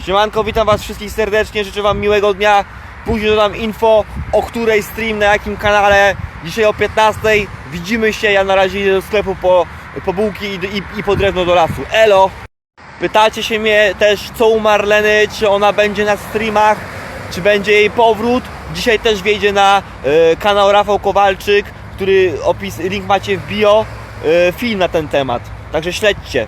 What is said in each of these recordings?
Siemanko, witam was wszystkich serdecznie, życzę wam miłego dnia. Później dodam info, o której stream, na jakim kanale. Dzisiaj o 15 widzimy się, ja na razie idę do sklepu po, po bułki i, i, i po drewno do lasu. Elo! Pytacie się mnie też, co u Marleny, czy ona będzie na streamach, czy będzie jej powrót. Dzisiaj też wejdzie na e, kanał Rafał Kowalczyk, który opis, link macie w bio, e, film na ten temat. Także śledźcie.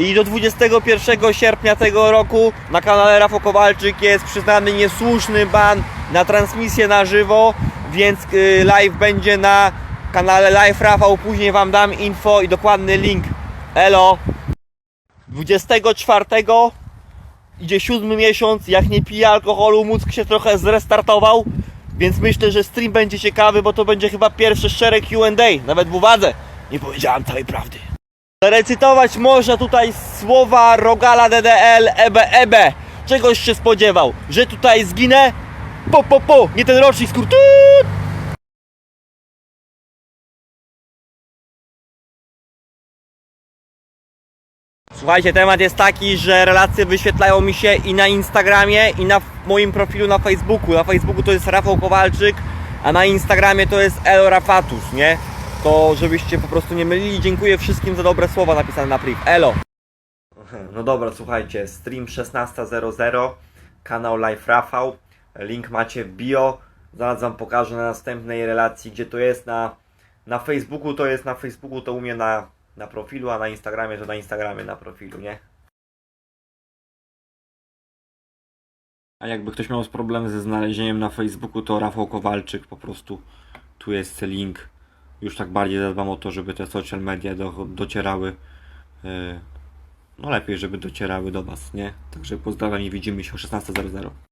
I do 21 sierpnia tego roku na kanale Rafał Kowalczyk jest przyznany niesłuszny ban na transmisję na żywo, więc y, live będzie na kanale Live Rafał. Później Wam dam info i dokładny link. Elo! 24 idzie siódmy miesiąc, jak nie piję alkoholu, mózg się trochę zrestartował, więc myślę, że stream będzie ciekawy, bo to będzie chyba pierwszy szereg Q&A, nawet w uwadze. Nie powiedziałem całej prawdy. Recytować można tutaj słowa Rogala DDL EBE EBE. Czegoś się spodziewał, że tutaj zginę? Po po po, nie ten rocznik skurtut! Słuchajcie, temat jest taki, że relacje wyświetlają mi się i na Instagramie, i na moim profilu na Facebooku. Na Facebooku to jest Rafał Kowalczyk, a na Instagramie to jest Elo Rafatus, nie? To żebyście po prostu nie mylili. Dziękuję wszystkim za dobre słowa napisane na priv. Elo! No dobra, słuchajcie, stream 16.00, kanał Live Rafał, link macie w bio. Zaraz wam pokażę na następnej relacji, gdzie to jest na, na Facebooku, to jest na Facebooku, to u mnie na, na profilu, a na Instagramie to na Instagramie na profilu, nie? A jakby ktoś miał problem ze znalezieniem na Facebooku, to Rafał Kowalczyk, po prostu tu jest link. Już tak bardziej zadbam o to, żeby te social media do, docierały. Yy, no lepiej, żeby docierały do Was, nie? Także pozdrawiam i widzimy się o 16.00.